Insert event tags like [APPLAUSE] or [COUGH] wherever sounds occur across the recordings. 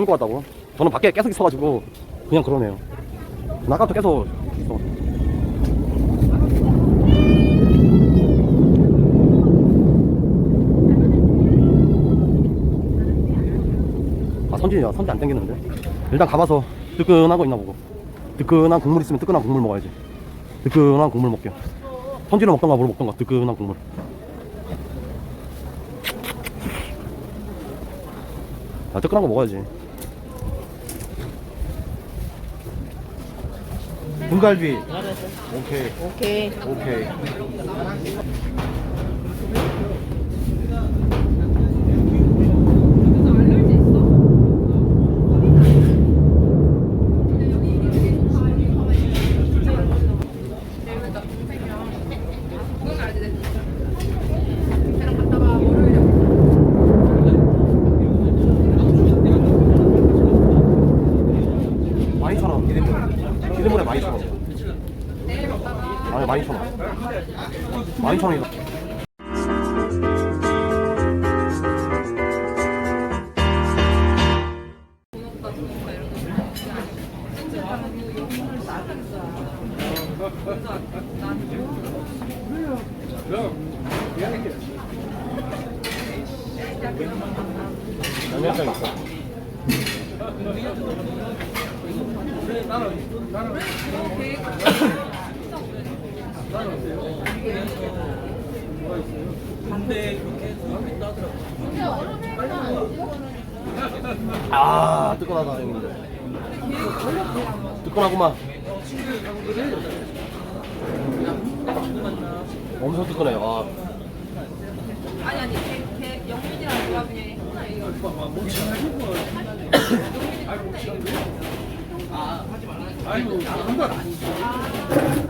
죽을 것 같다고. 저는 밖에 계속 있어가지고 그냥 그러네요. 나 아까부터 계속 있어. 아 선진이야. 선진 안 땡기는데? 일단 가봐서 뜨끈한 거 있나 보고. 뜨끈한 국물 있으면 뜨끈한 국물 먹어야지. 뜨끈한 국물 먹게요. 선진을 먹던가 뭘 먹던가 뜨끈한 국물. 아 뜨끈한 거 먹어야지 불갈비. 오케이. 오케이. 오케이 많이 천원 기름물 기름물에 많이 천원 아니 많이 천원 많이 천원이다 아 뜨끈하다 형님들. 뜨끈하구만. 엄청 뜨끈해요 아. 아니 아니 걔, 걔 영민이랑 조합이 하나 이거. [COUGHS] 아이고, 한번 근데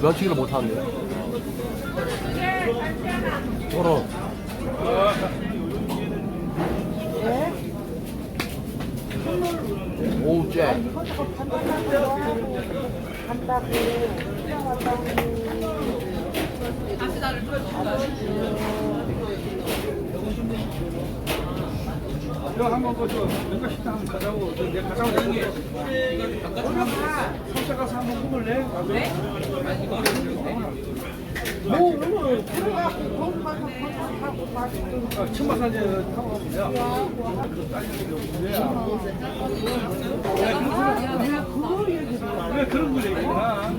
면치기를 못하는데. 서로 오우 쟤 다시 나를 풀어준다. 너 한번 그저 뭔가 식당 한번 가자고 저 내가 가자고 되는 게 성차 가서 한번 먹을래? 네? 아, 천마산 이제 타고 가보자. 왜 그런 거 얘기야? 아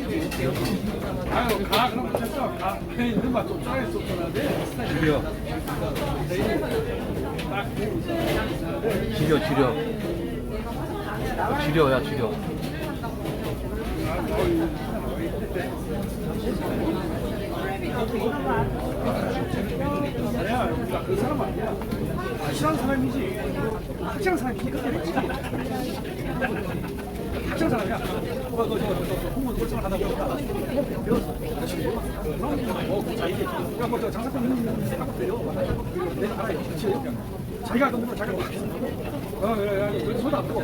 유, 가, 그럼 됐어. 가. 너만 좀 짜게 쏟아내. 지려 지려 지려 지려야 지려 아니야, 그 사람 아니야. 확실한 사람이지. 확실한 사람이지. 확실한 사람이야. 홍문 골청을 하다 보니까. 어, 자, 이게, 야, 뭐, 저 장사꾼 생각도 돼요. 내가 알아요. 그치? 자기가 대로 자기가. 어, 야, 야, 야, 손안 뜨고.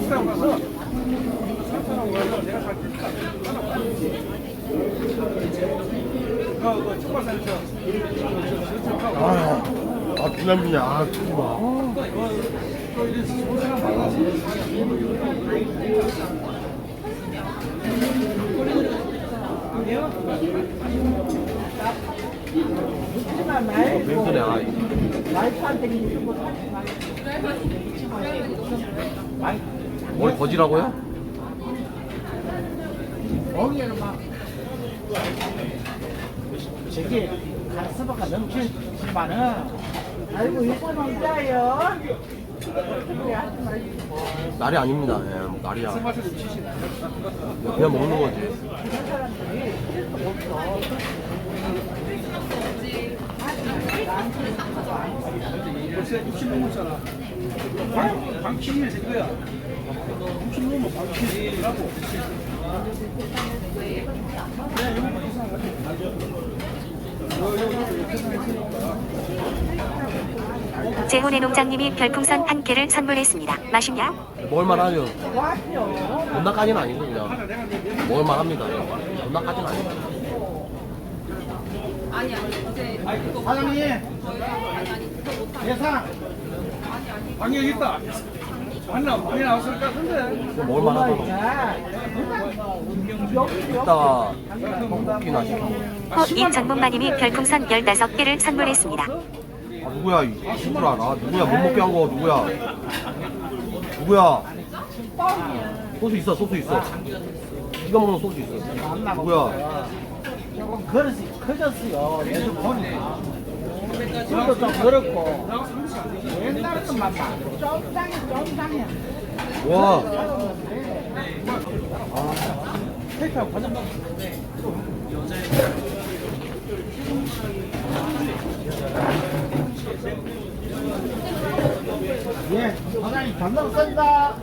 식당 가서 사람하고 가서 내가 살 테니까 하나 봐. 그, 그, 청발산 저, 저, 저, 저, 저, 아, 아 비 남비냐 아 사람 많아지. 맹선해 아뭘 거지라고요? 저기 가스바가 넘치지만은 아이고. 날이 아닙니다. 예, 날이야. 그냥 먹는 거지. 벌써 60 넘었잖아. 방, 방침이 된 거야. 60 넘으면 방침이라고. 재혼의 농장님이 별풍선 한 개를 선물했습니다. 맛있냐? 먹을만 하죠. 존나까지는 아니고 그냥 먹을만 합니다. 존나까지는 아니고. 아니 아니 그거 사장님 예상 방이 여기 있다. 맞나? 방에 나왔을 것 같은데. 먹을만 하더라고. 이따가 떡볶이나 시켜. 허 이전문마님이 별풍선 15개를 선물했습니다. 아 누구야 이 친구라 나 누구야 못 먹게 한 거 누구야 누구야 소스 있어 소스 있어 네가 먹는 소스 있어 누구야 조금 그릇이 커졌어요. 요즘 보니까 술도 좀 그렇고 옛날에는 막 쫀당해 쫀당해. 와 택배하고 과장 예, 사장님 쓴다.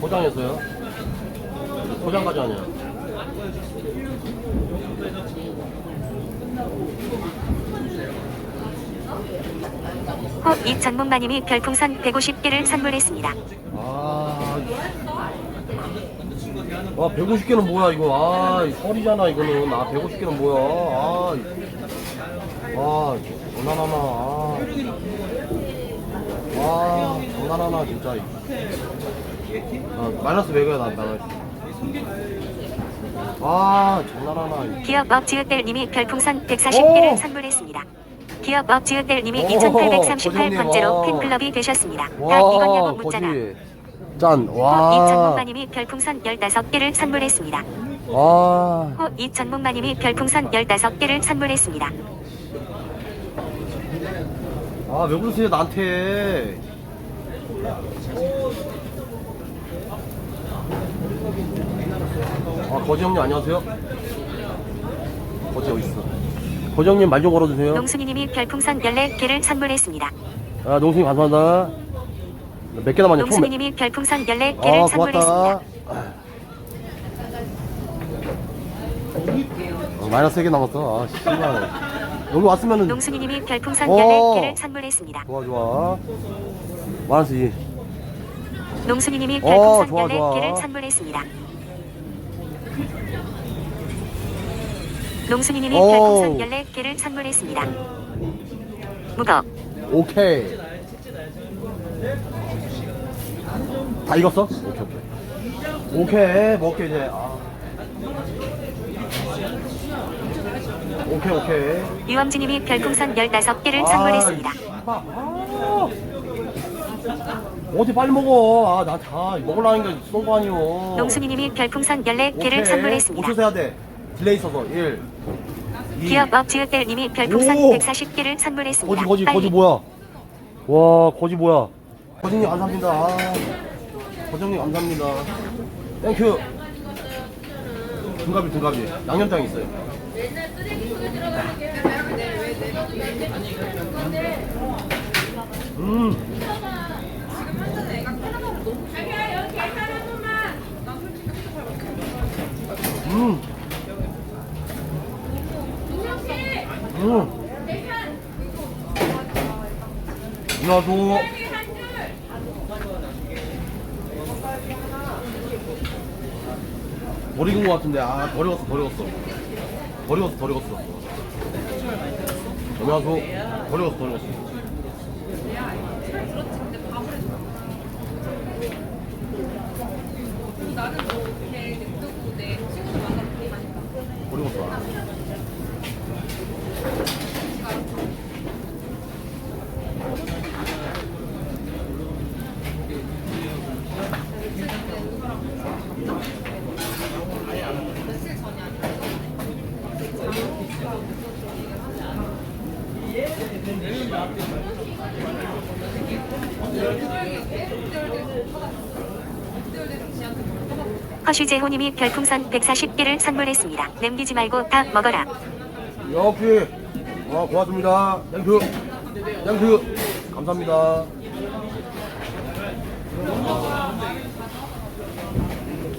포장했어요 포장까지 아니 야허 이전문마님이 별풍선 150개를 선물했습니다. 아, 아 150개는 뭐야 이거? 아 설이잖아 이거는. 아 150개는 뭐야? 아, 아 장난하나. 아, 아 장난하나 진짜. 아, 마이너스 100이야 나 나가 아 장난하나 기업 업지읒델님이 별풍선 140개를 오! 선물했습니다. 기업 업지읒델님이 오, 2838번째로 거짓님, 와. 팬클럽이 되셨습니다. 다 이건 여보 묻잖아. 짠허 와. 이전문마님이 별풍선 15개를 선물했습니다. 와. 허 이전문마님이 별풍선 15개를 선물했습니다. 아, 왜 그러세요, 나한테. 아, 거지 형님 안녕하세요. 거지 어디 있어? 형님 말 좀 걸어주세요. 농순이님이 별풍선 14개를 선물했습니다. 아, 농수님 감사합니다. 몇 개 남았냐? 총 몇... 농순이님이 별풍선 14개를 아, 선물했습니다. 어, 마이너스 3개 남았어. 아, 씨발. 여기 왔으면은 농순이님이 별풍선 오. 14개를 선물했습니다. 좋아, 좋아. 마이너스 2. 농순이님이 어, 별풍선 좋아, 14개를 좋아. 선물했습니다. 농순이님이 오. 별풍선 14개를 선물했습니다. 무거 오케이. 다 익었어? 오케이, 오케이. 오케이, 먹게 이제. 아. 오케이, 오케이. 유엄진님이 별풍선 15개를 아, 선물했습니다. 아. 어디 빨리 먹어. 아, 나 다 먹으려니까 쏜거 아니오. 농순이님이 별풍선 14개를 오케이. 선물했습니다. 5초 세야 돼. 딜레이 있어서. 1. 2. 기업 업지읒델님이 별풍선 오. 140개를 선물했습니다. 거지, 거지, 빨리. 거지 뭐야? 와, 거지 뭐야? 거지님 감사합니다. 아, 거정님 감사합니다. 땡큐. 등갑이, 등갑이. 양념장 있어요. 음. 음. 음. 버리는 것 같은데 아 버려갔어 버려갔어. 버려갔어 버려갔어. 안녕하세요 버려갔어 버려갔어. 나는 뭐걔 냅두고 내 친구들 만나러 그렇게 가니까 버려갔어 아. 며칠 전이 아니라 씨한테 물어봐. 허쉬제호님이 별풍선 140개를 선물했습니다. 남기지 말고 다 먹어라. 역시. 어, 고맙습니다. 땡큐. 땡큐. 감사합니다.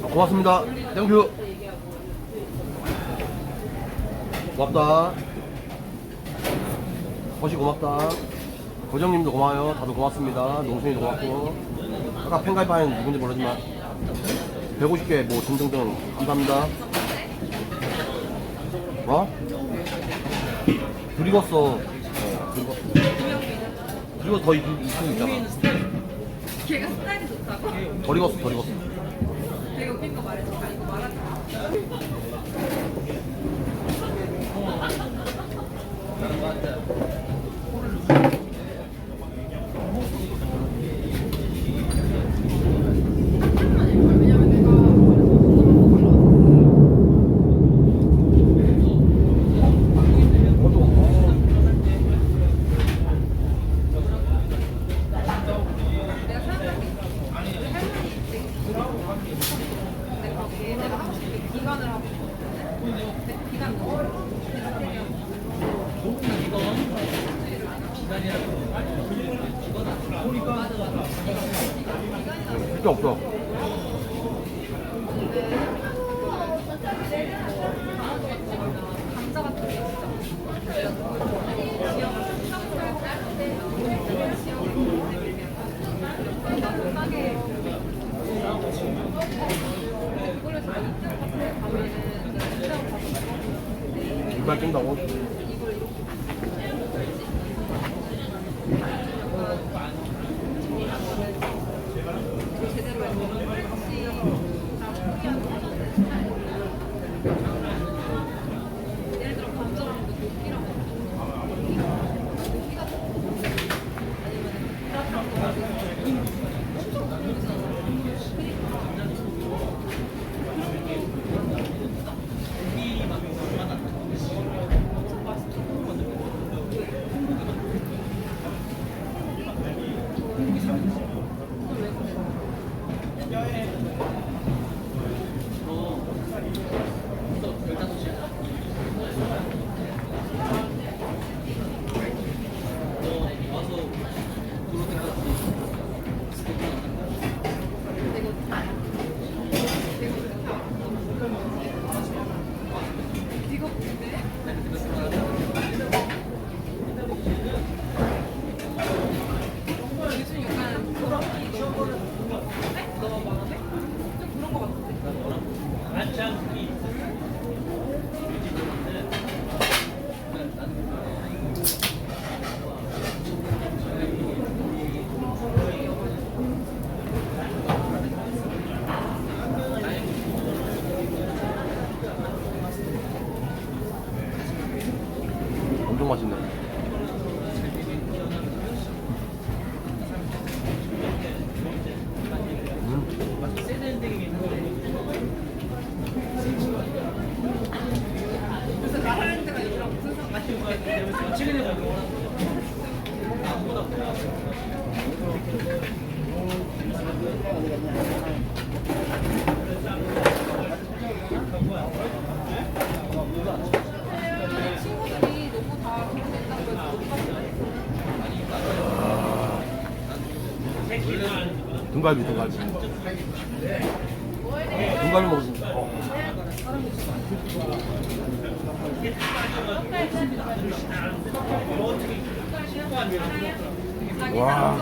아, 고맙습니다. 땡큐. 고맙다. 거시 고맙다. 고정님도 고마워요. 다들 고맙습니다. 농순이도 고맙고. 아까 팬가입하는 누군지 모르지만 150개 뭐 등등등 감사합니다 뭐? 둘 익었어. 어. 그리고 더 익, 익고 있잖아. 걔가 스타일이 좋다고? 덜 익었어, 덜 익었어. 되게 웃긴 거 말해줘. 아, 이거 말하지 마. 왜냐면 내가 내가 생각할 게 있어. 할머니 입대 근데 거기에 내가 하고 싶은 게 기간을 하고 싶거든. 근데 기간 너무 필요 없어. 감자 같은 게 진짜 이발 낀다고? 예를 들어 감자랑 고기랑 이거 근데 요즘 약간 그런 게 너무 네? 너무 많은데? 좀 그런 거 같은데? 엄청 맛있네. 그래서 나하는 데가 이랑 무슨 상관이 친구들이 너무 다 결혼했다고 해서 못 갔어요. 등갈비, 등갈비. 등갈비 먹었습니다. 어. 와.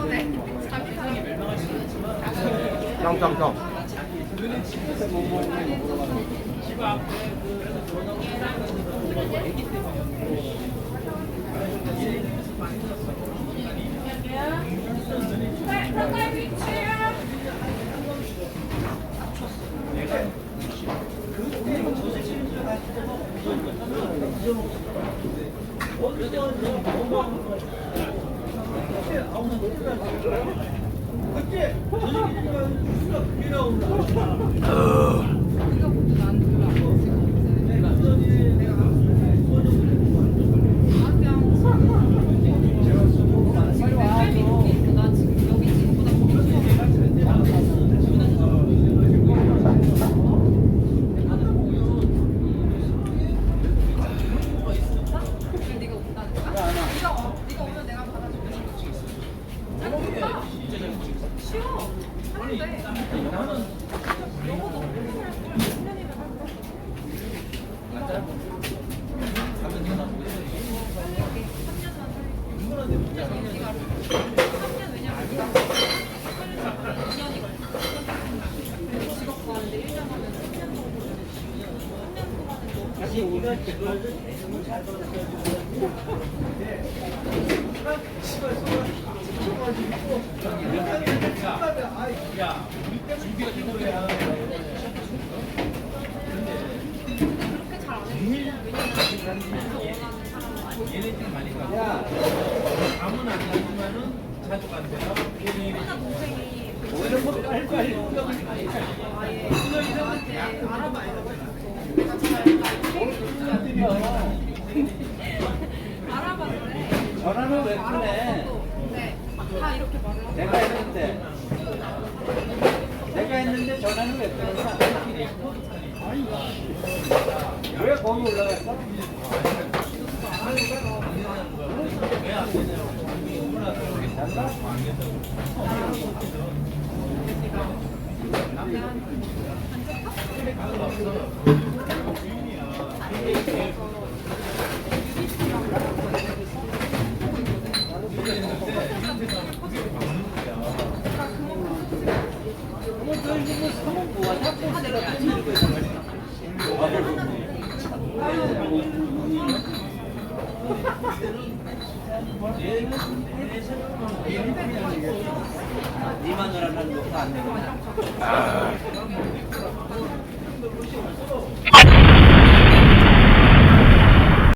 이거 보고 난 별로 안 먹었어. 내가 내가 나한테 한 나 지금 여기 친구보다 거기 가는데 1년 하면 3년 정도 다시 우리가 그걸 그렇게 잘 안 해요. 왜냐면 그래서 원하는 사람은 야 하나 동생이 그 오히려 뭐 빨리빨리 아예. 저한테 알아봐달라고 했었어. 내가 잘 알아봤는데 전화는 왜 끊네 알아봤어도 네, 다 이렇게 말을 하고 내가 했는데 내가 했는데 전화는 왜 끊었나 왜 거기 올라갔어? 네 마누 안 되구나